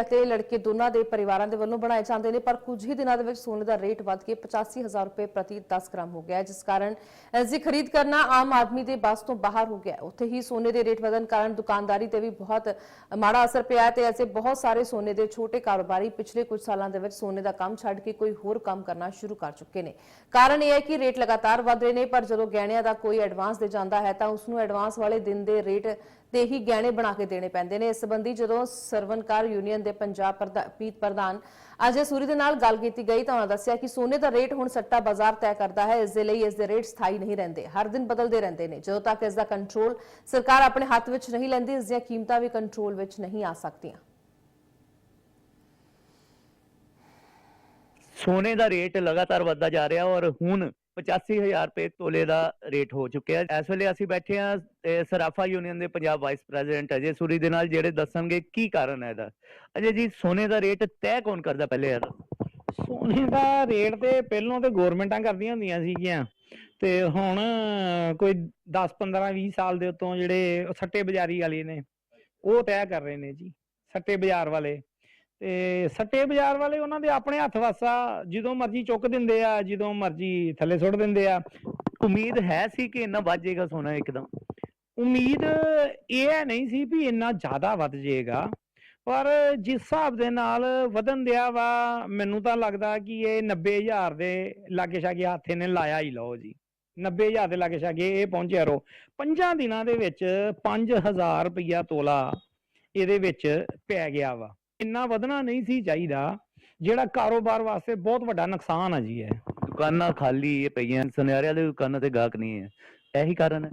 ਅਤੇ ਲੜਕੇ ਦੋਨਾਂ ਦੇ ਪਰਿਵਾਰਾਂ ਦੇ ਵੱਲੋਂ ਬਣਾਏ ਜਾਂਦੇ ਨੇ, ਪਰ ਕੁਝ ਹੀ ਦਿਨਾਂ ਦੇ ਵਿੱਚ ਸੋਨੇ ਦਾ ਰੇਟ ਵੱਧ ਕੇ 85000 ਰੁਪਏ ਪ੍ਰਤੀ 10 ਗ੍ਰਾਮ ਹੋ ਗਿਆ ਜਿਸ ਕਾਰਨ ਇਸ ਦੀ ਖਰੀਦ ਕਰਨਾ ਆਮ ਆਦਮੀ ਦੇ ਬਸ ਤੋਂ ਬਾਹਰ ਹੋ ਗਿਆ ਉੱਥੇ ਹੀ ਸੋਨੇ ਦੇ ਰੇਟ ਵਧਣ ਕਾਰਨ ਦੁਕਾਨਦਾਰੀ ਤੇ ਵੀ ਬਹੁਤ ਮਾੜਾ ਅਸਰ ਪਿਆ ਤੇ ਐਸੇ ਬਹੁਤ ਸਾਰੇ ਸੋਨੇ ਦੇ ਛੋਟੇ ਕਾਰੋਬਾਰੀ ਪਿਛਲੇ ਕੁਝ ਸਾਲਾਂ ਦੇ ਵਿੱਚ ਸੋਨੇ ਦਾ ਕੰਮ ਛੱਡ ਕੇ ਕੋਈ ਹੋਰ ਕੰਮ ਕਰਨਾ ਸ਼ੁਰੂ ਕਰ ਚੁੱਕੇ ਨੇ। ਕਾਰਨ ਇਹ ਹੈ ਕਿ ਰੇਟ ਲਗਾਤਾਰ ਵਧ ਰਹੇ ਨੇ, ਪਰ ਜਦੋਂ ਗਹਿਣਿਆਂ ਦਾ ਕੋਈ ਐਡਵਾਂਸ ਦੇ ਜਾਂਦਾ ਹੈ ਤਾਂ ਉਸ ਨੂੰ ਐਡਵਾਂਸ ਵਾਲੇ ਦਿਨ ਦੇ ਰੇਟ ਤੇ ਹੀ ਗਹਿਣੇ ਬਣਾ ਕੇ ਦੇਣੇ ਪੈਂਦੇ ਨੇ। ਇਸ ਸੰਬੰਧੀ ਜਦੋਂ ਸਰਵਨਕਾਰ ਯੂਨੀਅਨ ਦੇ ਪੰਜਾਬ ਪੀਤ ਪ੍ਰਧਾਨ ਅਜੇ ਸੂਰੀ ਦੇ ਨਾਲ ਗੱਲ ਕੀਤੀ ਗਈ ਤਾਂ ਉਹਨਾਂ ਦੱਸਿਆ ਕਿ ਸੋਨੇ ਦਾ ਰੇਟ ਹੁਣ ਸੱਟਾ ਬਾਜ਼ਾਰ ਤੈਅ ਕਰਦਾ ਹੈ। ਇਸ ਦੇ ਲਈ ਇਸ ਦੇ ਰੇਟ ਸਥਾਈ ਨਹੀਂ ਰਹਿੰਦੇ। ਹਰ ਦਿਨ ਬਦਲਦੇ ਰਹਿੰਦੇ ਨੇ। ਜਦੋਂ ਤੱਕ ਇਸ ਦਾ ਕੰਟਰੋਲ ਸਰਕਾਰ ਆਪਣੇ ਹੱਥ ਵਿੱਚ ਨਹੀਂ ਲੈਂਦੀ, ਇਸ ਦੀਆਂ ਕੀਮਤਾਂ ਵੀ ਕੰਟਰੋਲ ਵਿੱਚ ਨਹੀਂ ਆ ਸਕਦੀਆਂ। ਸੋਨੇ ਦਾ ਰੇਟ ਲਗਾਤਾਰ ਵੱਧਦਾ ਜਾ ਰਿਹਾ ਔਰ ਹੁਣ 85000 ਰੁਪਏ ਤੋਲੇ ਦਾ ਰੇਟ ਹੋ ਚੁੱਕਿਆ। ਇਸ ਵੇਲੇ ਅਸੀਂ ਬੈਠੇ ਹਾਂ ਸਰਾਫਾ ਯੂਨੀਅਨ ਦੇ ਪੰਜਾਬ ਵਾਈਸ ਪ੍ਰੈਜ਼ੀਡੈਂਟ ਅਜੇ ਸੂਰੀ ਦੇ ਨਾਲ, ਜਿਹੜੇ ਦੱਸਣਗੇ ਕੀ ਕਾਰਨ ਹੈ ਇਹਦਾ। ਅਜੇ ਜੀ ਸੋਨੇ ਦਾ ਰੇਟ ਤੈਅ ਕੌਣ ਕਰਦਾ ਪਹਿਲੇ ਯਾਰ ਸੋਨੇ ਦਾ ਰੇਟ ਤੇ ਪਹਿਲੋਂ ਤੇ ਗਵਰਨਮੈਂਟਾਂ ਕਰਦੀਆਂ ਹੁੰਦੀਆਂ ਸੀਗੀਆਂ। ਤੇ ਹੁਣ ਕੋਈ 10 15 20 ਸਾਲ ਦੇ ਉਤੋਂ ਜਿਹੜੇ ਸੱਟੇ ਬਾਜ਼ਾਰੀ ਵਾਲੇ ਨੇ, ਉਹ ਤੈਅ ਕਰ ਰਹੇ ਨੇ ਜੀ, ਸੱਟੇ ਬਾਜ਼ਾਰ ਵਾਲੇ। ਤੇ ਸੱਟੇ ਬਾਜ਼ਾਰ ਵਾਲੇ ਉਹਨਾਂ ਦੇ ਆਪਣੇ ਹੱਥ ਵਾਸਾ, ਜਦੋਂ ਮਰਜ਼ੀ ਚੁੱਕ ਦਿੰਦੇ ਆ, ਜਦੋਂ ਮਰਜ਼ੀ ਥੱਲੇ ਸੁੱਟ ਦਿੰਦੇ ਆ। ਉਮੀਦ ਹੈ ਸੀ ਕਿ ਇੰਨਾ ਵੱਧ ਜਾਏਗਾ ਸੋਨਾ ਇੱਕਦਮ। ਉਮੀਦ ਇਹ ਨਹੀਂ ਸੀ ਵੀ ਇੰਨਾ ਜ਼ਿਆਦਾ ਵੱਧ ਜਾਏਗਾ, ਪਰ ਜਿਸ ਹਿਸਾਬ ਦੇ ਨਾਲ ਵਧਨ ਦਿਆ ਵਾ, ਮੈਨੂੰ ਤਾਂ ਲੱਗਦਾ ਕਿ ਇਹ 90000 ਦੇ ਲਾਗੇ ਛਾਗੇ ਹੱਥੇ ਇਹਨੇ ਲਾਇਆ ਹੀ ਲਓ ਜੀ। 90000 ਦੇ ਲਾਗੇ ਛਾਗੇ ਇਹ ਪਹੁੰਚਿਆ ਰੋ। ਪੰਜਾਂ ਦਿਨਾਂ ਦੇ ਵਿੱਚ 5000 ਰੁਪਇਆ ਤੋਲਾ ਇਹਦੇ ਵਿੱਚ ਪੈ ਗਿਆ ਵਾ। ਇੰਨਾ ਵਧਣਾ ਨਹੀਂ ਸੀ ਚਾਹੀਦਾ ਜਿਹੜਾ ਕਾਰੋਬਾਰ ਵਾਸਤੇ ਬਹੁਤ ਵੱਡਾ ਨੁਕਸਾਨ ਆ ਜੀ ਇਹ। ਦੁਕਾਨਾਂ ਖਾਲੀ ਇਹ ਪਈਆਂ ਸੁਨਿਆਰਿਆਂ ਦੇ ਦੁਕਾਨਾਂ ਤੇ ਗਾਹਕ ਨਹੀਂ ਹੈ। ਇਹੀ ਕਾਰਨ ਹੈ।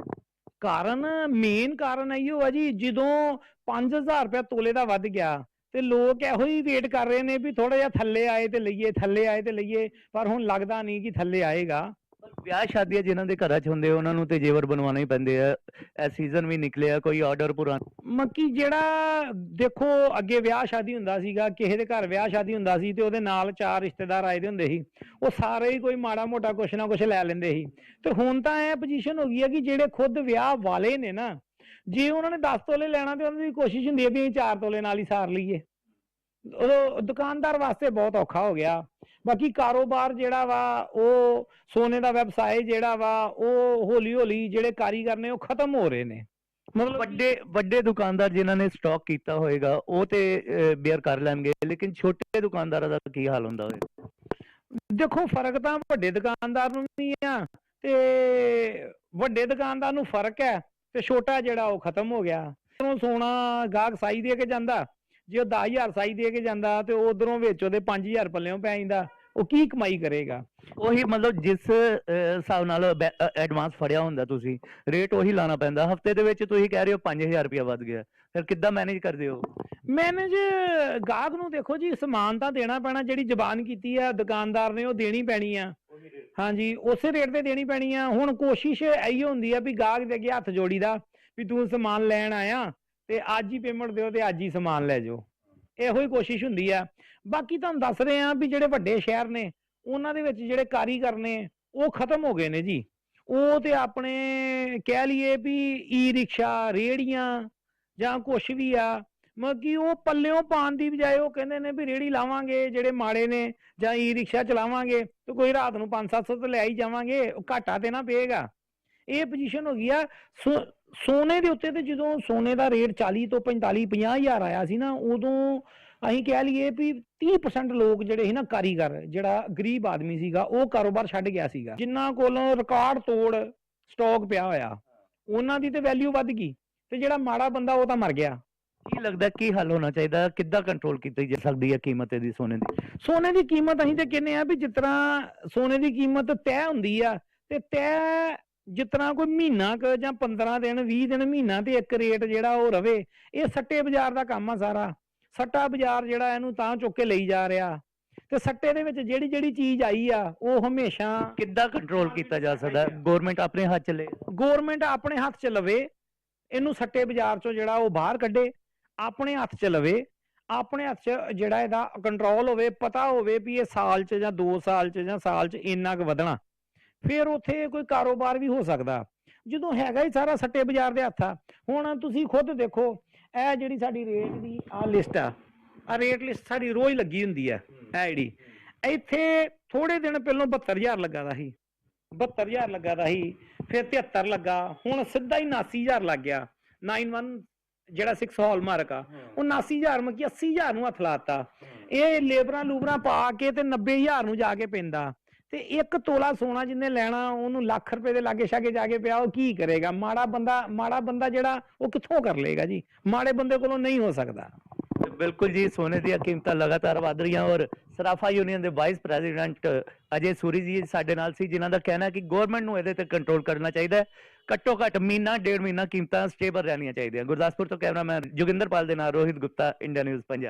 ਕਾਰਨ ਮੇਨ ਕਾਰਨ ਇਹੋ ਆ ਜੀ ਜਦੋਂ 5000 ਰੁਪਏ ਤੋਲੇ ਦਾ ਵੱਧ ਗਿਆ ਤੇ ਲੋਕ ਇਹੋ ਹੀ ਵੇਟ ਕਰ ਰਹੇ ਨੇ ਵੀ ਥੋੜਾ ਜਿਹਾ ਥੱਲੇ ਆਏ ਤੇ ਲਈਏ ਥੱਲੇ ਆਏ ਤੇ ਲਈਏ ਪਰ ਹੁਣ ਲੱਗਦਾ ਨਹੀਂ ਕਿ ਥੱਲੇ ਆਏਗਾ। ਵਿਆਹ ਸ਼ਾਦੀਆਂ ਜਿਨ੍ਹਾਂ ਦੇ ਘਰਾਂ 'ਚ ਹੁੰਦੇ ਉਹਨਾਂ ਨੂੰ ਤੇ ਜੇਵਰ ਬਣਵਾਉਣੇ ਹੀ ਪੈਂਦੇ ਆ। ਇਹ ਸੀਜ਼ਨ ਵੀ ਨਿਕਲਿਆ, ਕੋਈ ਆਰਡਰ ਪੁਰਾਣਾ। ਮੱਕੀ ਜਿਹੜਾ, ਦੇਖੋ, ਅੱਗੇ ਵਿਆਹ ਸ਼ਾਦੀ ਹੁੰਦਾ ਸੀਗਾ, ਕਿਸੇ ਦੇ ਘਰ ਵਿਆਹ ਸ਼ਾਦੀ ਹੁੰਦਾ ਸੀ ਤੇ ਉਹਦੇ ਨਾਲ ਚਾਰ ਰਿਸ਼ਤੇਦਾਰ ਆਏ ਦੇ ਹੁੰਦੇ ਸੀ। ਉਹ ਸਾਰੇ ਹੀ ਕੋਈ ਮਾੜਾ ਮੋਟਾ ਕੁਛ ਨਾ ਕੁਛ ਲੈ ਲੈਂਦੇ ਸੀ। ਤੇ ਹੁਣ ਤਾਂ ਇਹ ਪੋਜੀਸ਼ਨ ਹੋ ਗਈ ਹੈ ਕਿ ਜਿਹੜੇ ਖੁਦ ਵਿਆਹ ਵਾਲੇ ਨੇ ਨਾ, ਜੇ ਉਹਨਾਂ ਨੇ 10 ਤੋਲੇ ਲੈਣਾ ਤੇ ਉਹਨਾਂ ਦੀ ਕੋਸ਼ਿਸ਼ ਹੁੰਦੀ ਹੈ ਵੀ ਅਸੀਂ 4 ਤੋਲੇ ਨਾਲ ਹੀ ਸਾਰ ਲਈਏ। ਉਹ ਦੁਕਾਨਦਾਰ ਵਾਸਤੇ ਬਹੁਤ ਔਖਾ ਹੋ ਗਿਆ। ਬਾਕੀ ਕਾਰੋਬਾਰ ਜਿਹੜਾ ਵਾ ਉਹ ਸੋਨੇ ਦਾ ਵਿਵਸਾਏ ਜਿਹੜਾ ਵਾ ਉਹ ਹੌਲੀ ਹੌਲੀ ਜਿਹੜੇ ਕਾਰੀਗਰ ਨੇ ਉਹ ਖਤਮ ਹੋ ਰਹੇ ਨੇ। ਮਤਲਬ ਵੱਡੇ ਵੱਡੇ ਦੁਕਾਨਦਾਰ ਜਿਨ੍ਹਾਂ ਨੇ ਸਟਾਕ ਕੀਤਾ ਹੋਏਗਾ ਉਹ ਤੇ ਬੇਅਰ ਕਰ ਲੈਣਗੇ ਲੇਕਿਨ ਛੋਟੇ ਦੁਕਾਨਦਾਰਾਂ ਦਾ ਕੀ ਹਾਲ ਹੁੰਦਾ ਹੋਏਗਾ? ਦੇਖੋ ਫ਼ਰਕ ਤਾਂ ਵੱਡੇ ਦੁਕਾਨਦਾਰ ਨੂੰ ਵੀ ਆ ਤੇ ਵੱਡੇ ਦੁਕਾਨਦਾਰ ਨੂੰ ਫ਼ਰਕ ਹੈ ਤੇ ਛੋਟਾ ਜਿਹੜਾ ਉਹ ਖਤਮ ਹੋ ਗਿਆ। ਸੋਨਾ ਗਾਹਕ ਸਾਈ ਦੇ ਕੇ ਜਾਂਦਾ ਜੇ ਉਹ 10000 ਸਾਈ ਦੇ ਕੇ ਜਾਂਦਾ ਤੇ ਉਧਰੋਂ ਵਿੱਚ ਉਹਦੇ 5000 ਪੱਲਿਓਂ ਪੈ ਜਾਂਦਾ ਉਹ ਕੀ ਕਮਾਈ ਕਰੇਗਾ? ਉਹੀ ਮਤਲਬ ਜਿਸ ਹਿਸਾਬ ਨਾਲ ਐਡਵਾਂਸ ਫੜਿਆ ਹੁੰਦਾ ਤੁਸੀਂ ਰੇਟ ਉਹੀ ਲਾਣਾ ਪੈਂਦਾ। ਹਫ਼ਤੇ ਦੇ ਵਿੱਚ ਤੁਸੀਂ ਕਹਿ ਰਹੇ ਹੋ 5000 ਰੁਪਇਆ ਵੱਧ ਗਿਆ। ਫਿਰ ਕਿੱਦਾਂ ਮੈਨੇਜ ਕਰਦੇ ਹੋ? ਮੈਨੇਜ ਗਾਹਕ ਨੂੰ ਦੇਖੋ ਜੀ ਸਮਾਨ ਤਾਂ ਦੇਣਾ ਪੈਣਾ ਜਿਹੜੀ ਜ਼ਬਾਨ ਕੀਤੀ ਆ ਦੁਕਾਨਦਾਰ ਨੇ ਉਹ ਦੇਣੀ ਪੈਣੀ ਆ। ਹਾਂਜੀ ਉਸੇ ਰੇਟ ਤੇ ਦੇਣੀ ਪੈਣੀ ਆ। ਹੁਣ ਕੋਸ਼ਿਸ਼ ਇਹੀ ਹੁੰਦੀ ਆ ਵੀ ਗਾਹਕ ਦੇ ਅੱਗੇ ਹੱਥ ਜੋੜੀਦਾ ਵੀ ਤੂੰ ਸਮਾਨ ਲੈਣ ਆਇਆ ਤੇ ਅੱਜ ਹੀ ਪੇਮੈਂਟ ਦਿਓ ਤੇ ਅੱਜ ਹੀ ਸਮਾਨ ਲੈ ਜਾਓ। ਇਹੋ ਹੀ ਕੋਸ਼ਿਸ਼ ਹੁੰਦੀ ਆ। ਬਾਕੀ ਤੁਹਾਨੂੰ ਦੱਸ ਰਹੇ ਆ ਵੀ ਜਿਹੜੇ ਵੱਡੇ ਸ਼ਹਿਰ ਨੇ, ਉਹਨਾਂ ਦੇ ਵਿੱਚ ਜਿਹੜੇ ਕਾਰੀਗਰ ਨੇ, ਉਹ ਖਤਮ ਹੋ ਗਏ ਨੇ ਜੀ। ਉਹ ਤੇ ਆਪਣੇ ਕਹਿ ਲਈਏ ਵੀ ਈ ਰਿਕਸ਼ਾ ਰੇੜੀਆਂ ਜਾਂ ਕੁਛ ਵੀ ਆ, ਮਤਲਬ ਕਿ ਉਹ ਪੱਲਿਓਂ ਪਾਣ ਦੀ ਬਜਾਏ ਉਹ ਕਹਿੰਦੇ ਨੇ ਵੀ ਰੇੜੀ ਲਾਵਾਂਗੇ, ਜਿਹੜੇ ਮਾੜੇ ਨੇ ਜਾਂ ਈ ਰਿਕਸ਼ਾ ਚਲਾਵਾਂਗੇ, ਤੇ ਕੋਈ ਰਾਤ ਨੂੰ 5-700 ਤੇ ਲੈ ਹੀ ਜਾਵਾਂਗੇ, ਉਹ ਘਾਟਾ ਤੇ ਨਾ ਪਏਗਾ। ਇਹ ਪੋਜੀਸ਼ਨ ਹੋ ਗਈ ਆ। ਸੋਨੇ ਦੇ ਉੱਤੇ ਤੇ ਜਦੋਂ ਸੋਨੇ ਦਾ ਰੇਟ 40 ਤੋਂ 45 50 ਹਜ਼ਾਰ ਆਇਆ ਸੀ ਨਾ, ਉਦੋਂ ਅਸੀਂ ਕਹਿ ਲਈਏ ਵੀ 30% ਲੋਕ ਜਿਹੜੇ ਸੀ ਨਾ ਕਾਰੀਗਰ, ਜਿਹੜਾ ਗਰੀਬ ਆਦਮੀ ਸੀਗਾ, ਉਹ ਕਾਰੋਬਾਰ ਛੱਡ ਗਿਆ ਸੀਗਾ। ਜਿਨ੍ਹਾਂ ਕੋਲੋਂ ਰਿਕਾਰਡ ਤੋੜ ਸਟਾਕ ਪਿਆ ਹੋਇਆ, ਉਹਨਾਂ ਦੀ ਤੇ ਵੈਲਿਊ ਵੱਧ ਗਈ ਤੇ ਜਿਹੜਾ ਮਾੜਾ ਬੰਦਾ ਉਹ ਤਾਂ ਮਰ ਗਿਆ। ਕੀ ਲੱਗਦਾ, ਕੀ ਹੱਲ ਹੋਣਾ ਚਾਹੀਦਾ? ਕਿੱਦਾਂ ਕੰਟਰੋਲ ਕੀਤੀ ਜਾ ਸਕਦੀ ਹੈ ਕੀਮਤ ਇਹਦੀ ਸੋਨੇ ਦੀ? ਸੋਨੇ ਦੀ ਕੀਮਤ ਅਸੀਂ ਤੇ ਕਹਿੰਦੇ ਆ ਵੀ ਜਿਸ ਤਰ੍ਹਾਂ ਸੋਨੇ ਦੀ ਕੀਮਤ ਤੈਅ ਹੁੰਦੀ ਆ, ਤੇ ਤੈਅ ਜਿਸ ਤਰ੍ਹਾਂ ਕੋਈ ਮਹੀਨਾ ਕ ਜਾਂ 15 ਦਿਨ 20 ਦਿਨ ਮਹੀਨਾ ਤੇ ਇੱਕ ਰੇਟ ਜਿਹੜਾ ਉਹ ਰਵੇ ਇਹ ਸੱਟੇ ਬਾਜ਼ਾਰ ਦਾ ਕੰਮ ਆ ਸਾਰਾ। ਸੱਟਾ ਬਾਜ਼ਾਰ ਜਿਹੜਾ ਇਹਨੂੰ ਤਾਂ ਚੁੱਕ ਕੇ ਲਈ ਜਾ ਰਿਹਾ। ਤੇ ਸੱਟੇ ਦੇ ਵਿੱਚ ਜਿਹੜੀ ਜਿਹੜੀ ਚੀਜ਼ ਆਈ ਆ ਉਹ ਹਮੇਸ਼ਾ ਕਿੱਦਾਂ ਕੰਟਰੋਲ ਕੀਤਾ ਜਾ ਸਕਦਾ? ਗਵਰਨਮੈਂਟ ਆਪਣੇ ਹੱਥ ਚ ਲੈ ਗਵਰਨਮੈਂਟ ਆਪਣੇ ਹੱਥ 'ਚ ਲਵੇ ਇਹਨੂੰ ਸੱਟੇ ਬਾਜ਼ਾਰ 'ਚੋਂ ਜਿਹੜਾ ਉਹ ਬਾਹਰ ਕੱਢੇ ਆਪਣੇ ਹੱਥ 'ਚ ਲਵੇ ਆਪਣੇ ਹੱਥ 'ਚ ਜਿਹੜਾ ਇਹਦਾ ਕੰਟਰੋਲ ਹੋਵੇ ਪਤਾ ਹੋਵੇ ਵੀ ਇਹ ਸਾਲ 'ਚ ਜਾਂ 2 ਸਾਲ 'ਚ ਜਾਂ ਸਾਲ 'ਚ ਇੰਨਾ ਕੁ ਵਧਣਾ। ਫਿਰ ਉੱਥੇ ਕੋਈ ਕਾਰੋਬਾਰ ਵੀ ਹੋ ਸਕਦਾ। ਜਦੋਂ ਹੈਗਾ ਹੀ ਸਾਰਾ ਸੱਟੇ ਬਾਜ਼ਾਰ ਦੇ ਹੱਥ। ਆ ਹੁਣ ਤੁਸੀਂ ਖੁਦ ਦੇਖੋ ਇਹ ਜਿਹੜੀ ਸਾਡੀ ਰੇਟ ਦੀ ਆ ਲਿਸਟ ਆ ਆ ਰੇਟ ਲਿਸਟ ਸਾਡੀ ਰੋਜ਼ ਲੱਗੀ ਹੁੰਦੀ ਹੈ ਇਹ ਜਿਹੜੀ। ਇੱਥੇ ਥੋੜੇ ਦਿਨ ਪਹਿਲਾਂ 72000 ਲੱਗਾ ਦਾ ਸੀ। 72000 ਲੱਗਾ ਦਾ ਸੀ ਫਿਰ 73 ਲੱਗਾ ਹੁਣ ਸਿੱਧਾ ਹੀ 89000 ਲੱਗ ਗਿਆ। 91 ਜਿਹੜਾ 6 ਹਾਲ ਮਾਰਕ ਆ ਉਹ 89000 ਮੱਕੀ 80000 ਨੂੰ ਹੱਥ ਲਾਤਾ ਇਹ ਲੇਬਰਾਂ ਲੂਬਰਾਂ ਪਾ ਕੇ ਤੇ 90000 ਨੂੰ ਜਾ ਕੇ ਪੈਂਦਾ। ਤੇ ਇੱਕ ਤੋਲਾ ਸੋਨਾ ਜਿੰਨੇ ਲੈਣਾ, ਉਹਨੂੰ ਲੱਖ ਰੁਪਏ ਦੇ ਲਾਗੇ ਛਾਗੇ ਜਾ ਕੇ ਪਿਆ, ਉਹ ਕੀ ਕਰੇਗਾ? ਮਾੜਾ ਬੰਦਾ ਮਾੜਾ ਬੰਦਾ ਜਿਹੜਾ, ਉਹ ਕਿੱਥੋਂ ਕਰ ਲੇਗਾ ਜੀ? ਮਾੜੇ ਬੰਦੇ ਕੋਲੋਂ ਨਹੀਂ ਹੋ ਸਕਦਾ। ਬਿਲਕੁਲ ਜੀ, ਸੋਨੇ ਦੀਆਂ ਕੀਮਤਾਂ ਲਗਾਤਾਰ ਵਧ ਰਹੀਆਂ ਔਰ ਸਰਾਫਾ ਯੂਨੀਅਨ ਦੇ ਵਾਈਸ ਪ੍ਰੈਜ਼ੀਡੈਂਟ ਅਜੇ ਸੂਰੀ ਜੀ ਸਾਡੇ ਨਾਲ ਸੀ, ਜਿਨ੍ਹਾਂ ਦਾ ਕਹਿਣਾ ਹੈ ਕਿ ਗਵਰਨਮੈਂਟ ਨੂੰ ਇਹਦੇ ਤੇ ਕੰਟਰੋਲ ਕਰਨਾ ਚਾਹੀਦਾ ਹੈ। ਘੱਟੋ ਘੱਟ ਮਹੀਨਾ, ਡੇਢ ਮਹੀਨਾ ਕੀਮਤਾਂ ਸਟੇਬਲ ਰਹਿਣੀਆਂ ਚਾਹੀਦੀਆਂ। ਗੁਰਦਾਸਪੁਰ ਤੋਂ ਕੈਮਰਾਮੈਨ ਜੋਗਿੰਦਰਪਾਲ ਦੇ ਨਾਲ ਰੋਹਿਤ ਗੁਪਤਾ ਇੰਡੀਆ ਨਿਊਜ਼ ਪੰਜਾਬ